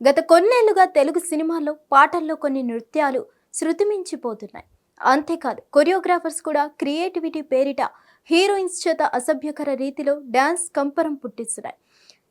గత కొన్నేళ్ళుగా తెలుగు సినిమాల్లో పాటల్లో కొన్ని నృత్యాలు శృతిమించిపోతున్నాయి. అంతేకాదు కొరియోగ్రాఫర్స్ కూడా క్రియేటివిటీ పేరిట హీరోయిన్స్ చేత అసభ్యకర రీతిలో డ్యాన్స్ కంపరం పుట్టిస్తున్నాయి.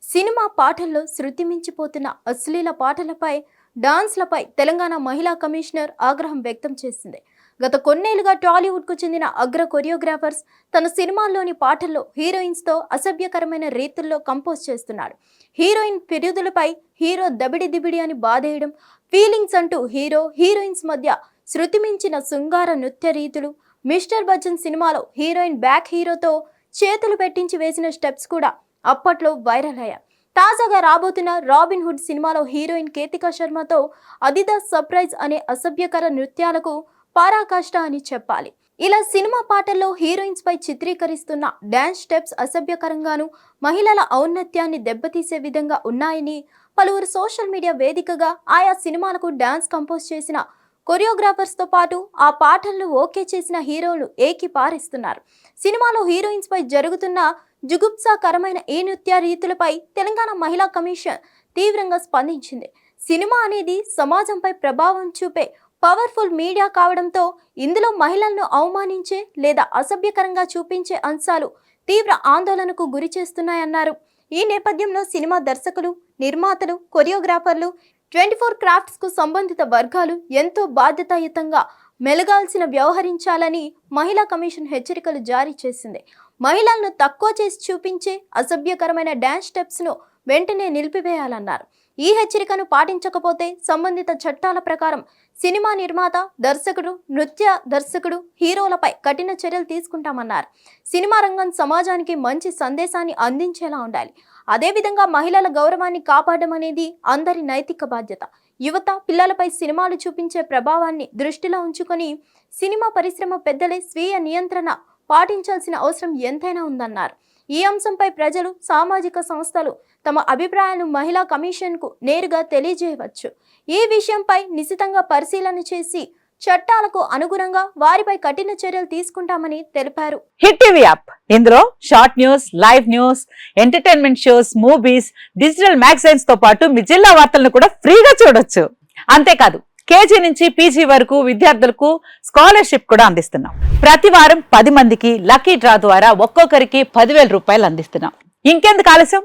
సినిమా పాటల్లో శృతిమించిపోతున్న అశ్లీల పాటలపై డాన్స్లపై తెలంగాణ మహిళా కమిషనర్ ఆగ్రహం వ్యక్తం చేసింది. గత కొన్నేళ్ళుగా టాలీవుడ్కు చెందిన అగ్ర కొరియోగ్రాఫర్స్ తన సినిమాల్లోని పాటల్లో హీరోయిన్స్తో అసభ్యకరమైన రీతుల్లో కంపోజ్ చేస్తున్నాడు హీరోయిన్ ఫిర్యాదులపై హీరో దబిడి దిబిడి అని బాధేయడం ఫీలింగ్స్ అంటూ హీరో హీరోయిన్స్ మధ్య శృతిమించిన శృంగార నృత్య రీతులు మిస్టర్ బచ్చన్ సినిమాలో హీరోయిన్ బ్యాక్ హీరోతో చేతులు పెట్టించి వేసిన స్టెప్స్ కూడా అప్పట్లో వైరల్ అయ్యాయి. తాజాగా రాబోతున్న రాబిన్ హుడ్ సినిమాలో హీరోయిన్ కేతికా శర్మతో అదిదాస్ సర్ప్రైజ్ అనే అసభ్యకర నృత్యాలకు పారాకాష్ట అని చెప్పాలి. ఇలా సినిమా పాటల్లో హీరోయిన్స్ పై చిత్రీకరిస్తున్న డ్యాన్స్ స్టెప్స్ అసభ్యకరంగాను మహిళల ఔన్నత్యాన్ని దెబ్బతీసే విధంగా ఉన్నాయని పలువురు సోషల్ మీడియా వేదికగా ఆయా సినిమాలకు డ్యాన్స్ కంపోజ్ చేసిన కొరియోగ్రాఫర్స్తో పాటు ఆ పాటలను ఓకే చేసిన హీరోలు ఏకి పారిస్తున్నారు. సినిమాలో హీరోయిన్స్ పై జరుగుతున్న జుగుప్సాకరమైన ఈ నృత్య రీతులపై తెలంగాణ మహిళా కమిషన్ తీవ్రంగా స్పందించింది. సినిమా అనేది సమాజంపై ప్రభావం చూపే పవర్ఫుల్ మీడియా కావడంతో ఇందులో మహిళలను అవమానించే లేదా అసభ్యకరంగా చూపించే అంశాలు తీవ్ర ఆందోళనకు గురి చేస్తున్నాయన్నారు. ఈ నేపథ్యంలో సినిమా దర్శకులు నిర్మాతలు కొరియోగ్రాఫర్లు ట్వంటీ ఫోర్ క్రాఫ్ట్స్కు సంబంధిత వర్గాలు ఎంతో బాధ్యతాయుతంగా మెలగాల్సిన వ్యవహరించాలని మహిళా కమిషన్ హెచ్చరికలు జారీ చేసింది. మహిళలను తక్కువ చేసి చూపించే అసభ్యకరమైన డ్యాన్స్ స్టెప్స్ను వెంటనే నిలిపివేయాలన్నారు. ఈ హెచ్చరికను పాటించకపోతే సంబంధిత చట్టాల ప్రకారం సినిమా నిర్మాత దర్శకుడు నృత్య దర్శకుడు హీరోలపై కఠిన చర్యలు తీసుకుంటామన్నారు. సినిమా రంగం సమాజానికి మంచి సందేశాన్ని అందించేలా ఉండాలి. అదేవిధంగా మహిళల గౌరవాన్ని కాపాడడం అనేది అందరి నైతిక బాధ్యత. యువత పిల్లలపై సినిమాలు చూపించే ప్రభావాన్ని దృష్టిలో ఉంచుకొని సినిమా పరిశ్రమ పెద్దలే స్వీయ నియంత్రణ పాటించాల్సిన అవసరం ఎంతైనా ఉందన్నారు. ఈ అంశంపై ప్రజలు సామాజిక సంస్థలు తమ అభిప్రాయాలను మహిళా కమిషన్కు నేరుగా తెలియజేయవచ్చు. ఈ విషయంపై నిశితంగా పరిశీలన చేసి చట్టాలకు అనుగుణంగా వారిపై కఠిన చర్యలు తీసుకుంటామని తెలిపారు. Hit TV app. ఇందులో short news live news entertainment shows movies digital మ్యాగజైన్స్తో పాటు మీ జిల్లా వార్తలను కూడా ఫ్రీగా చూడొచ్చు. అంతేకాదు కేజీ నుంచి పీజీ వరకు విద్యార్థులకు స్కాలర్షిప్ కూడా అందిస్తున్నాం. ప్రతి వారం పది మందికి లక్కీ డ్రా ద్వారా ఒక్కొక్కరికి పదివేల రూపాయలు అందిస్తున్నాం. ఇంకెందుకు ఆలస్యం?